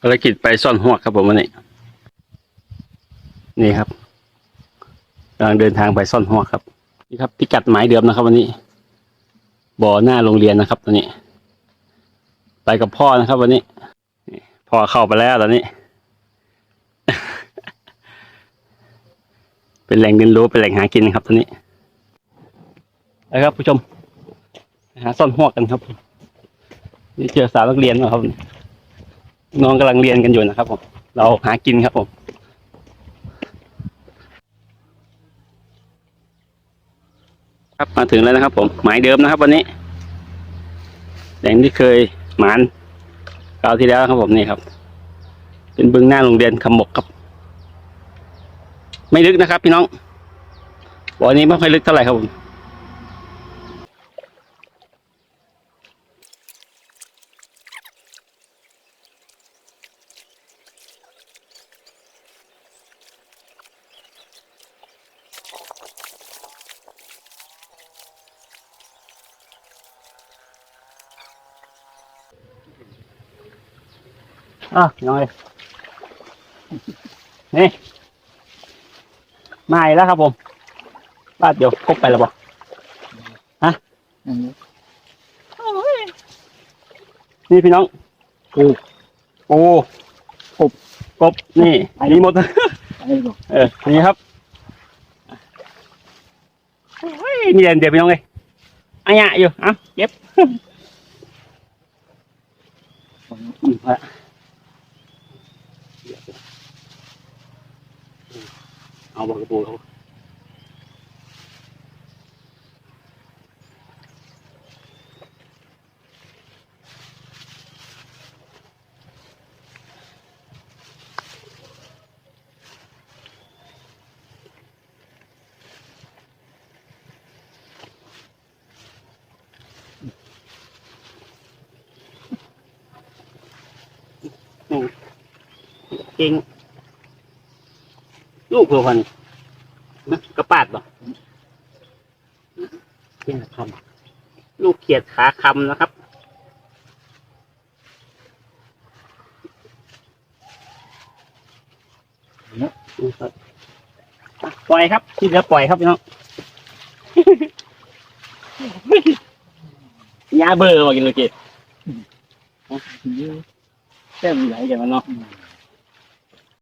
ภารกิจไปซ่อนหวกครับผมวันนี้ นี่ครับกำลังเดินทางไปซ่อนหวกครับ นี่ครับพิกัดหมายเดิมนะครับ วันนี้ บ่อหน้าโรงเรียนนะครับ ตอนนี้ ไปกับพ่อนะครับ วันนี้พ่อเข้าไปแล้วตอนนี้ เป็นแหล่งเรียนรู้เป็นแหล่งหากินครับ ตอนนี้นะครับผู้ชมหาซ่อนหวกกันครับนี่เจอสาวนักเรียนนะครับ น้องกำลังเรียนกันอยู่นะครับผม เราหากินครับผมครับมาถึงแล้วนะครับ ผมหมายเดิมนะครับ วันนี้แหล่งที่เคยหมานคราวที่แล้วครับผมนี่ครับ เป็นบึงหน้าโรงเรียนคำบกครับ ไม่ลึกนะครับ พี่น้องบ่อนี้ไม่ค่อยลึกเท่าไหร่ครับผม อะน้องเลยนี่มาอีกแล้วครับผมบ้านเดี๋ยวพกไปแล้วบอกนี่พี่น้องกูปูกบกบนี่อันนี้หมดเออนี่ครับโอ้ยมีแต่เดี๋ยวพี่น้องเลยอันยะอยู่เอะเก็บอืม เอาละเอาบอกกระปูเขาเก่ง ลูกเพื่อพันนะกระปาดบ่เขียดคำลูกเขียดขาคำนะครับ ปล่อยครับที่เหลือปล่อยครับพี่น้องยาเบอร์มากินเลยเกดแค่มีไหลกันมันเนาะ